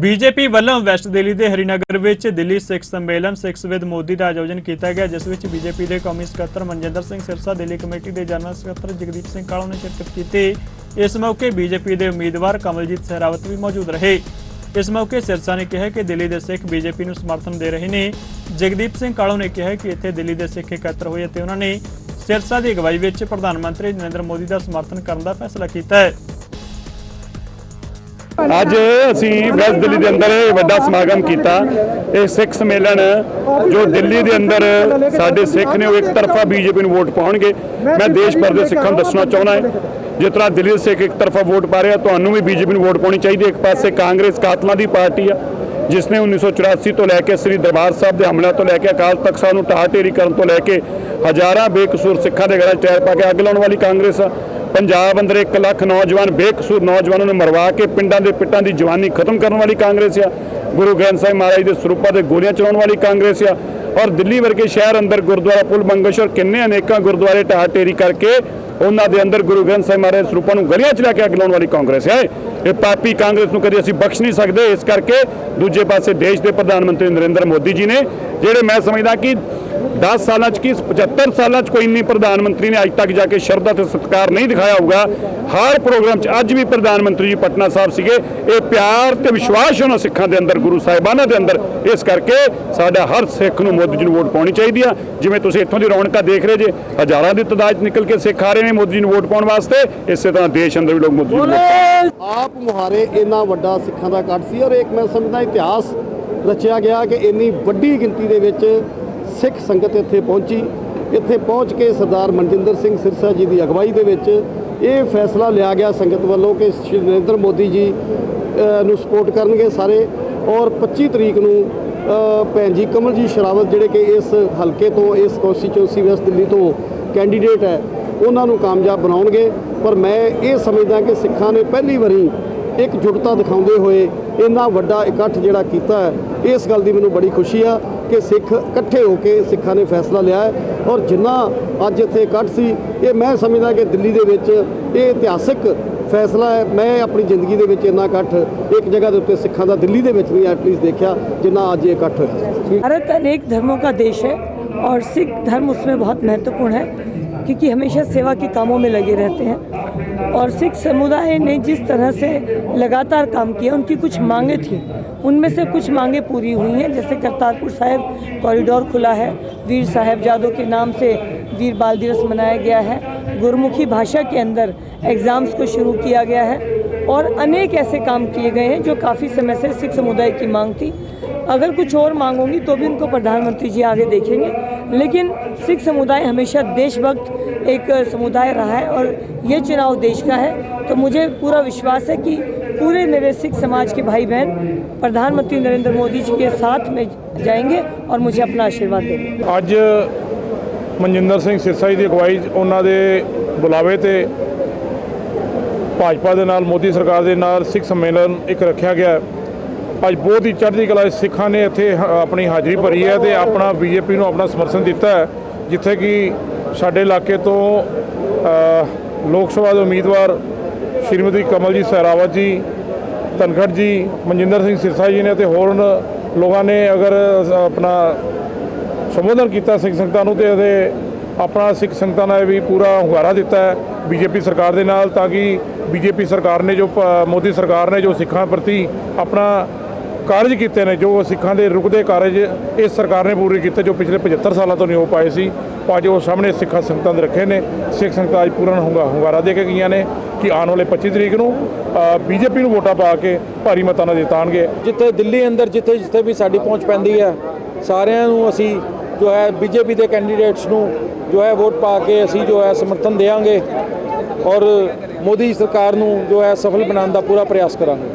BJP ਵੱਲੋਂ West Delhi ਦੇ ਹਰੀਨਗਰ ਵਿੱਚ ਦਿੱਲੀ ਸਿੱਖ ਸੰਮੇਲਨ, ਸਿੱਖ ਵਿਦ ਮੋਦੀ ਦਾ ਆਯੋਜਨ ਕੀਤਾ ਗਿਆ, ਜਿਸ ਵਿੱਚ ਬੀਜੇਪੀ ਦੇ ਕੌਮੀ ਸਕੱਤਰ ਮਨਜਿੰਦਰ ਸਿੰਘ ਸਿਰਸਾ, ਦਿੱਲੀ ਕਮੇਟੀ ਦੇ ਜਨਰਲ ਸਕੱਤਰ ਜਗਦੀਪ ਸਿੰਘ ਕਾਲੋਂ ਨੇ ਸ਼ਿਰਕਤ ਕੀਤੀ। ਇਸ ਮੌਕੇ ਬੀਜੇਪੀ ਦੇ ਉਮੀਦਵਾਰ ਕਮਲਜੀਤ ਸਹਿਰਾਵਤ ਵੀ ਮੌਜੂਦ ਰਹੇ। ਇਸ ਮੌਕੇ ਸਿਰਸਾ ਨੇ ਕਿਹਾ ਕਿ ਦਿੱਲੀ ਦੇ ਸਿੱਖ ਬੀਜੇਪੀ ਨੂੰ ਸਮਰਥਨ ਦੇ ਰਹੇ ਨੇ। ਜਗਦੀਪ ਸਿੰਘ ਕਾਲੋਂ ਨੇ ਕਿਹਾ ਕਿ ਇੱਥੇ ਦਿੱਲੀ ਦੇ ਸਿੱਖ ਇਕੱਤਰ ਹੋਏ ਅਤੇ ਉਹਨਾਂ ਨੇ ਸਿਰਸਾ ਦੀ ਅਗਵਾਈ ਵਿੱਚ ਪ੍ਰਧਾਨ ਮੰਤਰੀ ਨਰਿੰਦਰ ਮੋਦੀ ਦਾ ਸਮਰਥਨ ਕਰਨ ਦਾ ਫੈਸਲਾ ਕੀਤਾ ਹੈ। ਅੱਜ ਅਸੀਂ ਵੈਸਟ ਦਿੱਲੀ ਦੇ ਅੰਦਰ ਇਹ ਵੱਡਾ ਸਮਾਗਮ ਕੀਤਾ। ਇਹ ਸਿੱਖ ਸੰਮੇਲਨ ਜੋ ਦਿੱਲੀ ਦੇ ਅੰਦਰ ਸਾਡੇ ਸਿੱਖ ਨੇ ਉਹ ਇੱਕ ਤਰਫਾ ਬੀਜੇਪੀ ਨੂੰ ਵੋਟ ਪਾਉਣਗੇ। ਮੈਂ ਦੇਸ਼ ਭਰ ਦੇ ਸਿੱਖਾਂ ਨੂੰ ਦੱਸਣਾ ਚਾਹੁੰਦਾ ਹਾਂ। ਜਿਸ ਤਰ੍ਹਾਂ ਦਿੱਲੀ ਦੇ ਸਿੱਖ ਇੱਕ ਤਰਫਾ ਵੋਟ ਪਾ ਰਿਹਾ ਤੁਹਾਨੂੰ ਵੀ ਬੀਜੇਪੀ ਨੂੰ ਵੋਟ ਪਾਉਣੀ ਚਾਹੀਦੀ ਹੈ। ਇੱਕ ਪਾਸੇ ਕਾਂਗਰਸ ਕਾਤਲਾਂ ਦੀ ਪਾਰਟੀ ਆ ਜਿਸ ਨੇ 1984 ਤੋਂ ਲੈ ਕੇ ਸ੍ਰੀ ਦਰਬਾਰ ਸਾਹਿਬ ਦੇ ਹਮਲਿਆਂ ਤੋਂ ਲੈ ਕੇ ਅਕਾਲ ਤਖਤ ਸਾਹਿਬ ਨੂੰ ਢਾਹ ਢੇਰੀ ਕਰਨ ਤੋਂ ਲੈ ਕੇ ਹਜ਼ਾਰਾਂ ਬੇਕਸੂਰ ਸਿੱਖਾਂ ਦੇ ਘਰਾਂ 'ਚ ਟਾਇਰ ਪਾ ਕੇ ਅੱਗ ਲਾਉਣ ਵਾਲੀ ਕਾਂਗਰਸ ਆ। ਪੰਜਾਬ ਅੰਦਰ 1 ਲੱਖ ਨੌਜਵਾਨ, ਬੇਕਸੂਰ ਨੌਜਵਾਨਾਂ ਨੂੰ ਮਰਵਾ ਕੇ ਪਿੰਡਾਂ ਦੇ ਪਿੱਟਾਂ ਦੀ ਜਵਾਨੀ ਖਤਮ ਕਰਨ ਵਾਲੀ ਕਾਂਗਰਸ ਆ। ਗੁਰੂ ਗ੍ਰੰਥ ਸਾਹਿਬ ਮਹਾਰਾਜ ਦੇ ਸਰੂਪਾਂ ਤੇ ਗੋਲੀਆਂ ਚਲਾਉਣ ਵਾਲੀ ਕਾਂਗਰਸ ਆ। ਔਰ ਦਿੱਲੀ ਵਰਗੇ ਸ਼ਹਿਰ ਅੰਦਰ ਗੁਰਦੁਆਰਾ ਪੁਲ ਬੰਗੇਸ਼ਵਰ ਕਿੰਨੇ ਅਨੇਕਾਂ ਗੁਰਦੁਆਰੇ ਢਾਹ ਟੇਰੀ ਕਰਕੇ ਉਹਨਾਂ ਦੇ ਅੰਦਰ ਗੁਰੂ ਗ੍ਰੰਥ ਸਾਹਿਬ ਮਹਾਰਾਜ ਦੇ ਸਰੂਪਾਂ ਨੂੰ ਗਲੀਆਂ 'ਚ ਲੈ ਕੇ ਅੱਗ ਲਾਉਣ ਵਾਲੀ ਕਾਂਗਰਸ ਹੈ ਇਹ ਪਾਪੀ ਕਾਂਗਰਸ ਨੂੰ ਕਦੇ ਅਸੀਂ ਬਖਸ਼ ਨਹੀਂ ਸਕਦੇ। ਇਸ ਕਰਕੇ ਦੂਜੇ ਪਾਸੇ ਦੇਸ਼ ਦੇ ਪ੍ਰਧਾਨ ਮੰਤਰੀ ਨਰਿੰਦਰ ਮੋਦੀ ਜੀ ਨੇ, ਜਿਹੜੇ ਮੈਂ ਸਮਝਦਾ ਕਿ 10 ਸਾਲਾਂ 'ਚ ਕੀ 75 ਸਾਲਾਂ 'ਚ ਕੋਈ ਇੰਨੀ ਪ੍ਰਧਾਨ ਮੰਤਰੀ ਨੇ ਅੱਜ ਤੱਕ ਜਾ ਕੇ ਸ਼ਰਧਾ ਤੇ ਸਤਿਕਾਰ ਨਹੀਂ ਦਿਖਾਇਆ ਹੋਊਗਾ। ਹਰ ਪ੍ਰੋਗਰਾਮ 'ਚ ਅੱਜ ਵੀ ਪ੍ਰਧਾਨ ਮੰਤਰੀ ਜੀ ਪਟਨਾ ਸਾਹਿਬ ਸੀਗੇ। ਇਹ ਪਿਆਰ ਤੇ ਵਿਸ਼ਵਾਸ ਉਹਨਾਂ ਸਿੱਖਾਂ ਦੇ ਅੰਦਰ, ਗੁਰੂ ਸਾਹਿਬਾਨਾਂ ਦੇ ਅੰਦਰ। ਇਸ ਕਰਕੇ ਸਾਡਾ ਹਰ ਸਿੱਖ ਨੂੰ ਮੋਦੀ ਜੀ ਨੂੰ ਵੋਟ ਪਾਉਣੀ ਚਾਹੀਦੀ ਆ। ਜਿਵੇਂ ਤੁਸੀਂ ਇੱਥੋਂ ਦੀ ਰੌਣਕਾਂ ਦੇਖ ਰਹੇ ਜੇ, ਹਜ਼ਾਰਾਂ ਦੀ ਤਾਦਾਦ 'ਚ ਨਿਕਲ ਕੇ ਸਿੱਖ ਆ ਰਹੇ ਨੇ ਮੋਦੀ ਜੀ ਨੂੰ ਵੋਟ ਪਾਉਣ ਵਾਸਤੇ। ਇਸੇ ਤਰ੍ਹਾਂ ਦੇਸ਼ ਅੰਦਰ ਵੀ ਲੋਕ ਮੋਦੀ ਜੀ ਨੂੰ ਆਪ ਮੁਹਾਰੇ ਇੰਨਾ ਵੱਡਾ ਸਿੱਖਾਂ ਦਾ ਕੱਟ ਸੀ ਔਰ ਇੱਕ ਮੈਂ ਸਮਝਦਾ ਇਤਿਹਾਸ ਰਚਿਆ ਗਿਆ ਕਿ ਇੰਨੀ ਵੱਡੀ ਗਿਣਤੀ ਦੇ ਵਿੱਚ ਸਿੱਖ ਸੰਗਤ ਇੱਥੇ ਪਹੁੰਚੀ। ਇੱਥੇ ਪਹੁੰਚ ਕੇ ਸਰਦਾਰ ਮਨਜਿੰਦਰ ਸਿੰਘ ਸਿਰਸਾ ਜੀ ਦੀ ਅਗਵਾਈ ਦੇ ਵਿੱਚ ਇਹ ਫੈਸਲਾ ਲਿਆ ਗਿਆ ਸੰਗਤ ਵੱਲੋਂ ਕਿ ਸ਼੍ਰੀ ਨਰਿੰਦਰ ਮੋਦੀ ਜੀ ਨੂੰ ਸਪੋਰਟ ਕਰਨਗੇ ਸਾਰੇ। ਔਰ 25 ਤਰੀਕ ਨੂੰ ਭੈਣ ਜੀ ਕਮਲਜੀਤ ਸ਼ਰਾਵਤ ਜਿਹੜੇ ਕਿ ਇਸ ਹਲਕੇ ਤੋਂ, ਇਸ ਕੌਂਸਟੀਚੁਐਂਸੀ ਵੈਸਟ ਦਿੱਲੀ ਤੋਂ ਕੈਂਡੀਡੇਟ ਹੈ, ਉਹਨਾਂ ਨੂੰ ਕਾਮਯਾਬ ਬਣਾਉਣਗੇ। ਪਰ ਮੈਂ ਇਹ ਸਮਝਦਾ ਕਿ ਸਿੱਖਾਂ ਨੇ ਪਹਿਲੀ ਵਾਰੀ ਇੱਕ ਜੁਟਤਾ ਦਿਖਾਉਂਦੇ ਹੋਏ ਇੰਨਾ ਵੱਡਾ ਇਕੱਠ ਜਿਹੜਾ ਕੀਤਾ ਹੈ, ਇਸ ਗੱਲ ਦੀ ਮੈਨੂੰ ਬੜੀ ਖੁਸ਼ੀ ਆ। ਕਿ ਸਿੱਖ ਇਕੱਠੇ ਹੋ ਕੇ ਸਿੱਖਾਂ ਨੇ ਫੈਸਲਾ ਲਿਆ ਹੈ ਔਰ ਜਿੰਨਾ ਅੱਜ ਇੱਥੇ ਇਕੱਠ ਸੀ ਇਹ ਮੈਂ ਸਮਝਦਾ ਕਿ ਦਿੱਲੀ ਦੇ ਵਿੱਚ ਇਹ ਇਤਿਹਾਸਿਕ ਫੈਸਲਾ ਹੈ ਮੈਂ ਆਪਣੀ ਜ਼ਿੰਦਗੀ ਦੇ ਵਿੱਚ ਇੰਨਾ ਇਕੱਠ ਇੱਕ ਜਗ੍ਹਾ ਦੇ ਉੱਤੇ ਸਿੱਖਾਂ ਦਾ ਦਿੱਲੀ ਦੇ ਵਿੱਚ ਵੀ ਐਟਲੀਸਟ ਦੇਖਿਆ ਜਿੰਨਾ ਅੱਜ ਇਹ ਇਕੱਠ ਹੋਇਆ भारत अनेक धर्मों का देश है और सिख धर्म उसमें बहुत महत्वपूर्ण है क्योंकि हमेशा सेवा के कामों में लगे रहते हैं और सिख समुदाय ने जिस तरह से लगातार काम किया उनकी कुछ मांगे थी उनमें से कुछ मांगे पूरी हुई हैं, जैसे करतारपुर साहिब कॉरिडोर खुला है। वीर साहेबजादों के नाम से वीर बाल दिवस मनाया गया है। गुरमुखी भाषा के अंदर एग्ज़ाम्स को शुरू किया गया है और अनेक ऐसे काम किए गए हैं जो काफ़ी समय से सिख समुदाय की मांग थी। अगर कुछ और मांग होंगी तो भी उनको प्रधानमंत्री जी आगे देखेंगे लेकिन सिख समुदाय हमेशा देशभक्त एक समुदाय रहा है और ये चुनाव देश का है तो मुझे पूरा विश्वास है कि पूरे मेरे सिख समाज के भाई बहन प्रधानमंत्री नरेंद्र मोदी जी के साथ में जाएंगे और मुझे अपना आशीर्वाद देंगे ਅੱਜ ਮਨਜਿੰਦਰ ਸਿੰਘ ਸਿਰਸਾ ਜੀ ਦੀ ਅਗਵਾਈ 'ਚ ਉਹਨਾਂ ਦੇ ਬੁਲਾਵੇ ਤੇ ਭਾਜਪਾ ਦੇ ਨਾਲ ਮੋਦੀ ਸਰਕਾਰ ਦੇ ਨਾਲ ਸਿੱਖ ਸੰਮੇਲਨ ਇੱਕ ਰੱਖਿਆ ਗਿਆ ਹੈ। ਅੱਜ ਬਹੁਤ ਹੀ ਚੜ੍ਹਦੀ ਕਲਾ ਸਿੱਖਾਂ ਨੇ ਇੱਥੇ ਹ- ਆਪਣੀ ਹਾਜ਼ਰੀ ਭਰੀ ਹੈ ਤੇ ਆਪਣਾ ਬੀਜੇਪੀ ਨੂੰ ਆਪਣਾ ਸਮਰਥਨ ਦਿੱਤਾ ਹੈ, ਜਿੱਥੇ ਕਿ ਸਾਡੇ ਇਲਾਕੇ ਤੋਂ ਲੋਕ ਸਭਾ ਦੇ ਉਮੀਦਵਾਰ ਸ਼੍ਰੀਮਤੀ ਕਮਲਜੀਤ ਸਹਿਰਾਵਤ ਜੀ, ਧਨਖੜ ਜੀ, ਮਨਜਿੰਦਰ ਸਿੰਘ ਸਿਰਸਾ ਜੀ ਨੇ ਤੇ ਹੋਰ ਲੋਕਾਂ ਨੇ ਅਗਰ ਆਪਣਾ ਸੰਬੋਧਨ ਕੀਤਾ ਸਿੱਖ ਸੰਗਤਾਂ ਨੂੰ ਤੇ ਉਹਦੇ ਆਪਣਾ ਸਿੱਖ ਸੰਗਤਾਂ ਨੇ ਵੀ ਪੂਰਾ ਹੁੰਗਾਰਾ ਦਿੱਤਾ ਹੈ ਬੀਜੇਪੀ ਸਰਕਾਰ ਦੇ ਨਾਲ, ਤਾਂ ਕਿ ਬੀਜੇਪੀ ਸਰਕਾਰ ਨੇ ਜੋ ਮੋਦੀ ਸਰਕਾਰ ਨੇ ਜੋ ਸਿੱਖਾਂ ਪ੍ਰਤੀ ਆਪਣਾ ਕਾਰਜ ਕੀਤੇ ਨੇ ਜੋ ਸਿੱਖਾਂ ਦੇ ਰੁਕਦੇ ਕਾਰਜ ਇਸ ਸਰਕਾਰ ਨੇ ਪੂਰੇ ਕੀਤੇ ਜੋ ਪਿਛਲੇ 75 ਸਾਲਾਂ ਤੋਂ ਨਹੀਂ ਹੋ ਪਾਏ ਸੀ। ਉਹ ਅੱਜ ਉਹ ਸਾਹਮਣੇ ਸਿੱਖਾਂ ਸੰਗਤਾਂ ਦੇ ਰੱਖੇ ਨੇ। ਸਿੱਖ ਸੰਗਤਾਂ ਅੱਜ ਪੂਰਨ ਹੁੰਗਾ ਹੁੰਗਾਰਾ ਦੇ ਕੇ ਗਈਆਂ ਨੇ ਕਿ ਆਉਣ ਵਾਲੇ 25 ਤਰੀਕ ਨੂੰ ਬੀਜੇਪੀ ਨੂੰ ਵੋਟਾਂ ਪਾ ਕੇ ਭਾਰੀ ਮਤਾਂ ਨਾਲ ਜਿਤਾਣਗੇ ਜਿੱਥੇ ਦਿੱਲੀ ਅੰਦਰ ਜਿੱਥੇ ਜਿੱਥੇ ਵੀ ਸਾਡੀ ਪਹੁੰਚ ਪੈਂਦੀ ਹੈ, ਸਾਰਿਆਂ ਨੂੰ ਅਸੀਂ ਜੋ ਹੈ ਬੀਜੇਪੀ ਦੇ ਕੈਂਡੀਡੇਟਸ ਨੂੰ ਜੋ ਹੈ ਵੋਟ ਪਾ ਕੇ ਅਸੀਂ ਜੋ ਹੈ ਸਮਰਥਨ ਦੇਵਾਂਗੇ ਔਰ ਮੋਦੀ ਸਰਕਾਰ ਨੂੰ ਜੋ ਹੈ ਸਫਲ ਬਣਾਉਣ ਦਾ ਪੂਰਾ ਪ੍ਰਯਾਸ ਕਰਾਂਗੇ।